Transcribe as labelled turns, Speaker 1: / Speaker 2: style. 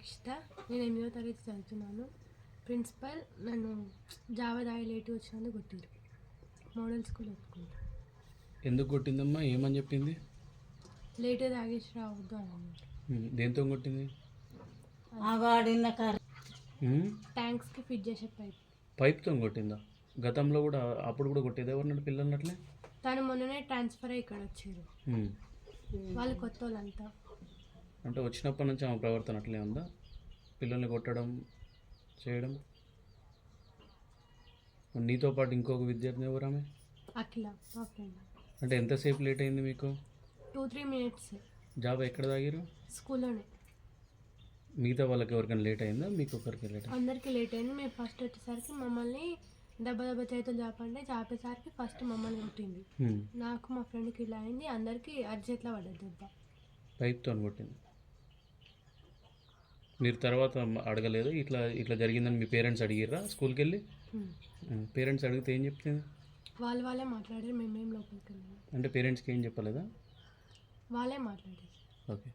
Speaker 1: అక్షిత నేను ఎనిమిదో తరగతి చదువుతున్నాను. ప్రిన్సిపల్ నన్ను జావా దాయి లేట్ వచ్చినందుకు కొట్టిరు. మోడల్ స్కూల్ ఒప్పుకుంటా.
Speaker 2: ఎందుకు కొట్టిందమ్మా? ఏమని చెప్పింది?
Speaker 1: లేట్ తాగేసి రావద్దు అని
Speaker 2: దేంతో కొట్టింది?
Speaker 1: ట్యాంక్స్కి ఫిట్ చేసే పైప్.
Speaker 2: పైప్తో కొట్టిందా? గతంలో కూడా అప్పుడు కూడా కొట్టేది ఎవరినట్టు పిల్లలు అట్లే?
Speaker 1: తను మొన్ననే ట్రాన్స్ఫర్ అయ్యి ఇక్కడ వచ్చారు వాళ్ళు కొత్త వాళ్ళంతా.
Speaker 2: అంటే వచ్చినప్పటి నుంచి ఆమె ప్రవర్తన అట్లే ఉందా? పిల్లల్ని కొట్టడం చేయడం? నీతో పాటు ఇంకొక విద్యార్థి ఎవరు ఆమె?
Speaker 1: అఖిల
Speaker 2: అంటే ఎంతసేపు లేట్ అయింది మీకు?
Speaker 1: టూ త్రీ మినిట్స్
Speaker 2: జాబ్ ఎక్కడ తాగిరు
Speaker 1: స్కూల్లోనే.
Speaker 2: మిగతా వాళ్ళకి ఎవరికైనా లేట్ అయిందా? మీకు ఒకరికి లేట్
Speaker 1: అందరికీ లేట్ అయింది. మేము ఫస్ట్ వచ్చేసరికి మమ్మల్ని దెబ్బ దెబ్బ చేతులు చాపంటే చాపేసరికి ఫస్ట్ మమ్మల్ని కొట్టింది. నాకు మా ఫ్రెండ్కి ఇలా అయింది. అందరికీ అరిచేతిలో పడ్డది దెబ్బ.
Speaker 2: పైప్తో కొట్టింది. మీరు తర్వాత అడగలేదు. ఇట్లా ఇట్లా జరిగిందని మీ పేరెంట్స్ అడిగిర్రా స్కూల్కి వెళ్ళి. పేరెంట్స్ అడిగితే ఏం చెప్తుంది?
Speaker 1: వాళ్ళు వాళ్ళే మాట్లాడారు మేమేం లోపలికి వెళ్ళాము
Speaker 2: అంటే పేరెంట్స్కి ఏం చెప్పలేదా?
Speaker 1: వాళ్ళే మాట్లాడారు.
Speaker 2: ఓకే.